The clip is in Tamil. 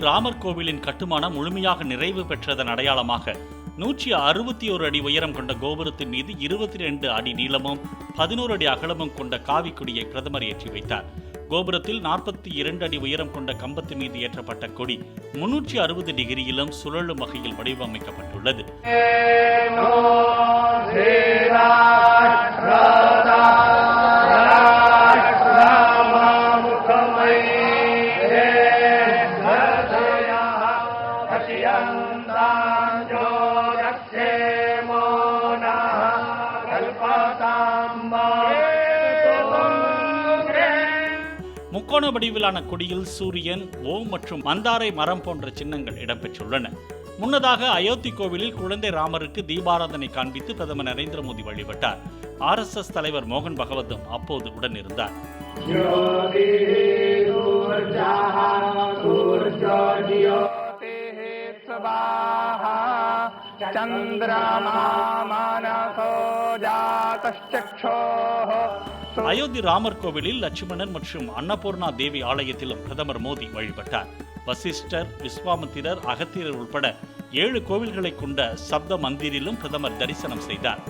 ராமர் கோவிலின் கட்டுமானம் முழுமையாக நிறைவு பெற்றதன் அடையாளமாக நூற்றி அறுபத்தி ஒரு அடி உயரம் கொண்ட கோபுரத்தின் மீது இருபத்தி ரெண்டு அடி நீளமும் பதினோரு அடி அகலமும் கொண்ட காவிக்குடியை பிரதமர் ஏற்றி வைத்தார். கோபுரத்தில் நாற்பத்தி இரண்டு அடி உயரம் கொண்ட கம்பத்து மீது ஏற்றப்பட்ட கொடி முன்னூற்றி அறுபது டிகிரியிலும் சுழலும் வகையில் வடிவமைக்கப்பட்டுள்ளது. முக்கோண வடிவிலான கொடியில் சூரியன் ஓம் மற்றும் மந்தாரை மரம் போன்ற சின்னங்கள் இடம்பெற்றுள்ளன. முன்னதாக அயோத்தி கோவிலில் குழந்தை ராமருக்கு தீபாராதனை காண்பித்து பிரதமர் நரேந்திர மோடி வழிபட்டார். ஆர்எஸ்எஸ் தலைவர் மோகன் பகவத்தும் அப்போது உடன் இருந்தார் स्वाहा चन्द्रमा मानसो जातश्चक्षोः அயோத்தி ராமர் கோவிலில் லட்சுமணன் மற்றும் அன்னபூர்ணா தேவி ஆலயத்திலும் பிரதமர் மோடி வழிபட்டார் வசிஷ்டர் விஸ்வாமித்திரர் அகத்தியர் உட்பட ஏழு கோவில்களை கொண்ட சப்த மந்திரிலும் பிரதமர் தரிசனம் செய்தார்